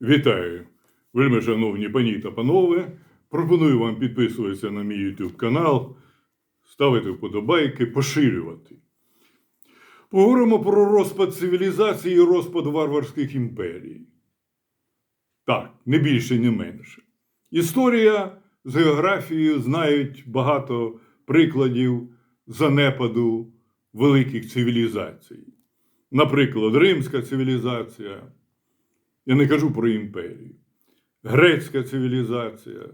Вітаю, вельми шановні пані та панове. Пропоную вам підписуватися на мій YouTube канал, ставити вподобайки, поширювати. Поговоримо про розпад цивілізації і розпад варварських імперій. Так, не більше, не менше. Історія з географією знають багато прикладів занепаду великих цивілізацій. Наприклад, Римська цивілізація. Я не кажу про імперію. Грецька цивілізація,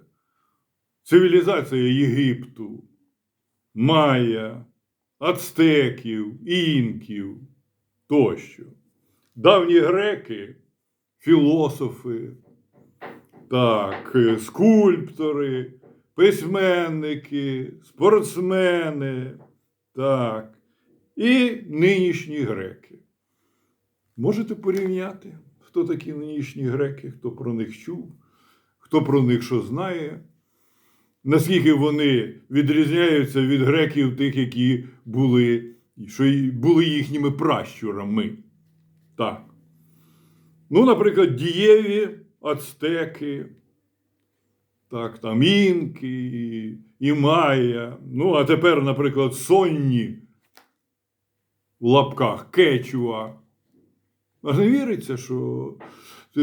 цивілізація Єгипту, Майя, Ацтеків, інків тощо. Давні греки, філософи, так, скульптори, письменники, спортсмени, так, і нинішні греки. Можете порівняти, хто такі нинішні греки, хто про них чув, хто про них що знає, наскільки вони відрізняються від греків тих, які були, що були їхніми пращурами. Так. Ну, наприклад, дієві ацтеки, так, там інки і, майя. Ну, а тепер, наприклад, сонні в лапках кечуа. Аж не віриться, що е,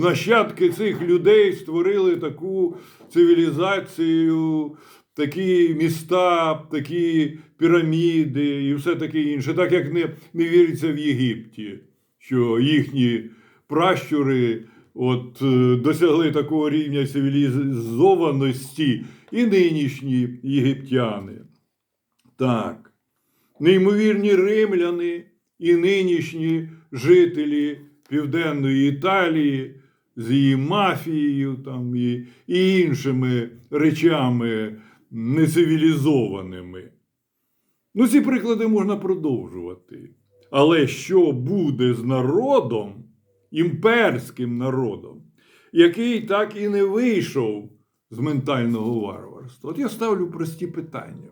нащадки цих людей створили таку цивілізацію, такі міста, такі піраміди і все таке інше. Так як не, не віриться в Єгипті, що їхні пращури от, е, досягли такого рівня цивілізованості і нинішні єгиптяни. Так, неймовірні римляни і нинішні жителі Південної Італії з її мафією там, і, і іншими речами нецивілізованими. Ну, ці приклади можна продовжувати. Але що буде з народом, імперським народом, який так і не вийшов з ментального варварства? От я ставлю прості питання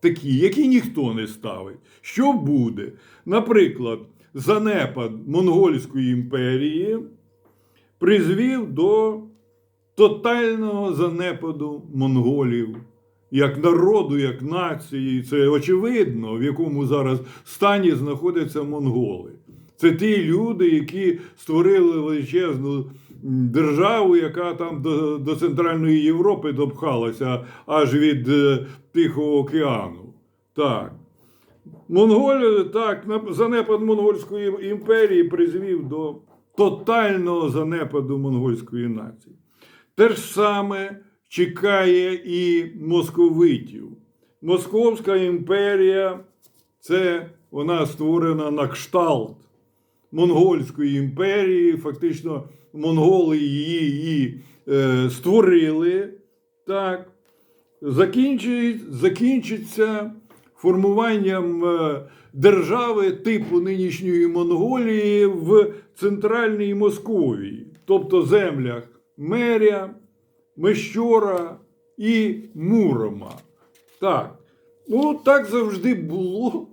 такі, які ніхто не ставить. Що буде? Наприклад, занепад Монгольської імперії призвів до тотального занепаду монголів. Як народу, як нації, це очевидно, в якому зараз стані знаходяться монголи. Це ті люди, які створили величезну державу, яка там до, до Центральної Європи допхалася аж від е, Тихого океану. Так. Монголи, так, занепад Монгольської імперії призвів до тотального занепаду монгольської нації. Те ж саме чекає і московитів. Московська імперія це вона створена на кшталт Монгольської імперії. Фактично, монголи її і, е, створили. Так. Закінчить, закінчиться формуванням е, держави типу нинішньої Монголії в центральній Московії, тобто землях Меря, Мещора і Мурома. Так. Ну, так завжди було,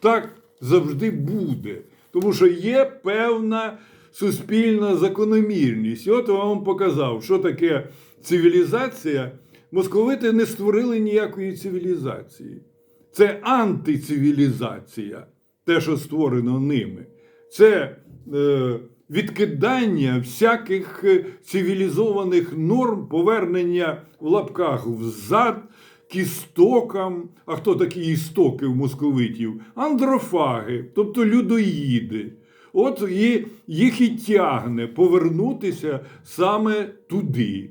так завжди буде. Тому що є певна суспільна закономірність. І от вам показав, що таке цивілізація. Московити не створили ніякої цивілізації. Це антицивілізація, те, що створено ними. Це е, відкидання всяких е, цивілізованих норм, повернення в лапках взад к істокам. А хто такі істоки в московитів? Андрофаги, тобто людоїди. От і їх і тягне повернутися саме туди.